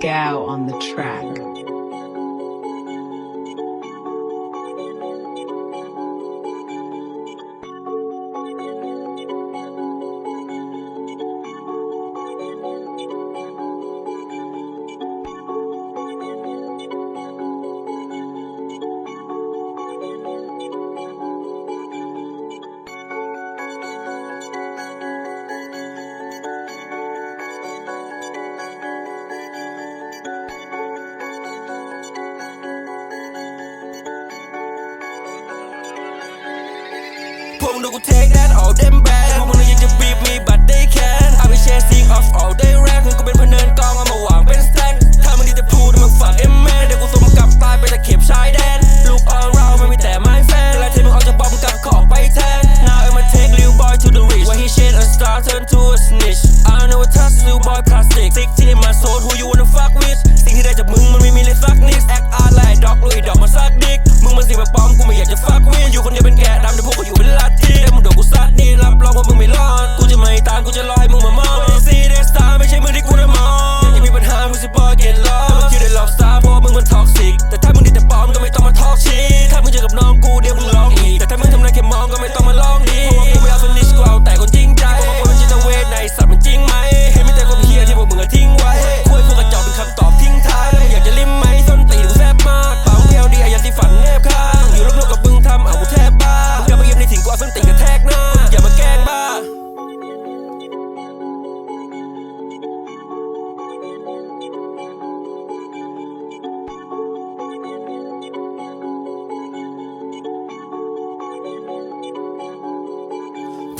scow on the track. Fuck no, go take that all them back พวกมึงยังจะบีบมีบัตรได้แค้น I be chasing off all day rank มึงก็เป็นพเนินกองเอามาวางเป็นสแตนถ้ามึงดีจะพูดมึงฝากเอ็มแมนเดี๋ยวกูส่งมึงกลับตายไปตะเข็บชายแดน ลูกออเราไม่มีแต่ไม้แฟนและที่มึงเอาจากบอมกลับขอไปแทน Now I'ma take Lil Boy to the reach Where he shit a star turn to a snitch I know what touch Lil Boy plastic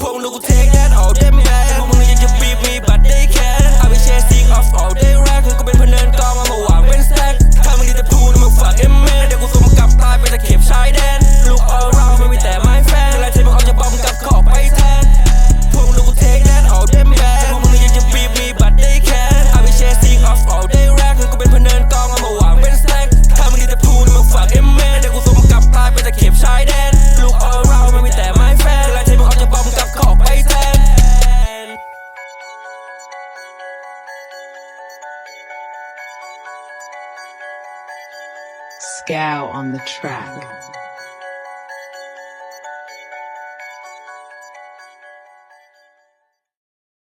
pop, look who take that all them back. I'm gonna get me, but they can't. I be shasting off all day. scowl on the track.